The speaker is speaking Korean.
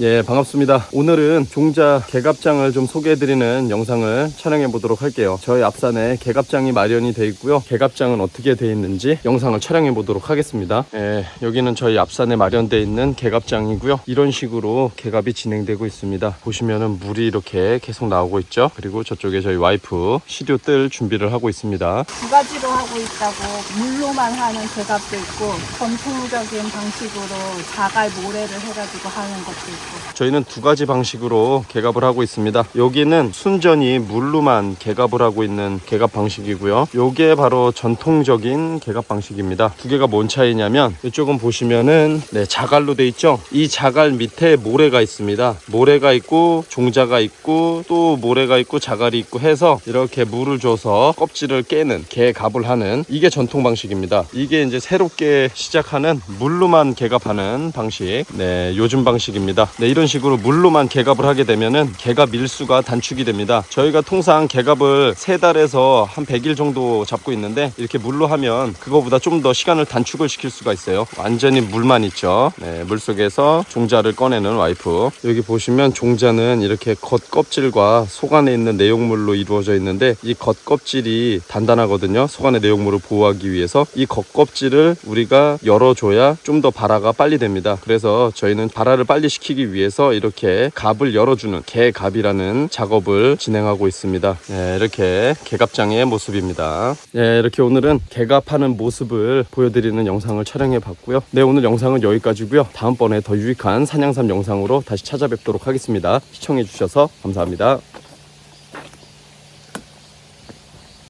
예, 반갑습니다. 오늘은 종자 개갑장을 좀 소개해드리는 영상을 촬영해 보도록 할게요. 저희 앞산에 개갑장이 마련이 되어 있고요. 개갑장은 어떻게 되어 있는지 영상을 촬영해 보도록 하겠습니다. 예, 여기는 저희 앞산에 마련되어 있는 개갑장이고요. 이런 식으로 개갑이 진행되고 있습니다. 보시면은 물이 이렇게 계속 나오고 있죠. 그리고 저쪽에 저희 와이프 시료 뜰 준비를 하고 있습니다. 두 가지로 하고 있다고 물로만 하는 개갑도 있고 전통적인 방식으로 자갈 모래를 해가지고 하는 것도 있고 저희는 두 가지 방식으로 개갑을 하고 있습니다. 여기는 순전히 물로만 개갑을 하고 있는 개갑 방식이고요. 요게 바로 전통적인 개갑 방식입니다. 두 개가 뭔 차이냐면 이쪽은 보시면은 네, 자갈로 돼 있죠. 이 자갈 밑에 모래가 있습니다. 모래가 있고 종자가 있고 또 모래가 있고 자갈이 있고 해서 이렇게 물을 줘서 껍질을 깨는 개갑을 하는 이게 전통 방식입니다. 이게 이제 새롭게 시작하는 물로만 개갑하는 방식. 네, 요즘 방식입니다. 네, 이런 식으로 물로만 개갑을 하게 되면은 개갑 밀수가 단축이 됩니다. 저희가 통상 개갑을 세 달에서 한 100일 정도 잡고 있는데 이렇게 물로 하면 그거보다 좀 더 시간을 단축을 시킬 수가 있어요. 완전히 물만 있죠. 네, 물 속에서 종자를 꺼내는 와이프. 여기 보시면 종자는 이렇게 겉 껍질과 속 안에 있는 내용물로 이루어져 있는데 이 겉 껍질이 단단하거든요. 속 안의 내용물을 보호하기 위해서 이 겉 껍질을 우리가 열어줘야 좀 더 발화가 빨리 됩니다. 그래서 저희는 발화를 빨리 시키 기 위해서 이렇게 갑을 열어주는 개갑이라는 작업을 진행하고 있습니다. 네, 이렇게 개갑장의 모습입니다. 네, 이렇게 오늘은 개갑하는 모습을 보여드리는 영상을 촬영해 봤고요. 네, 오늘 영상은 여기까지고요. 다음번에 더 유익한 산양삼 영상으로 다시 찾아뵙도록 하겠습니다. 시청해 주셔서 감사합니다.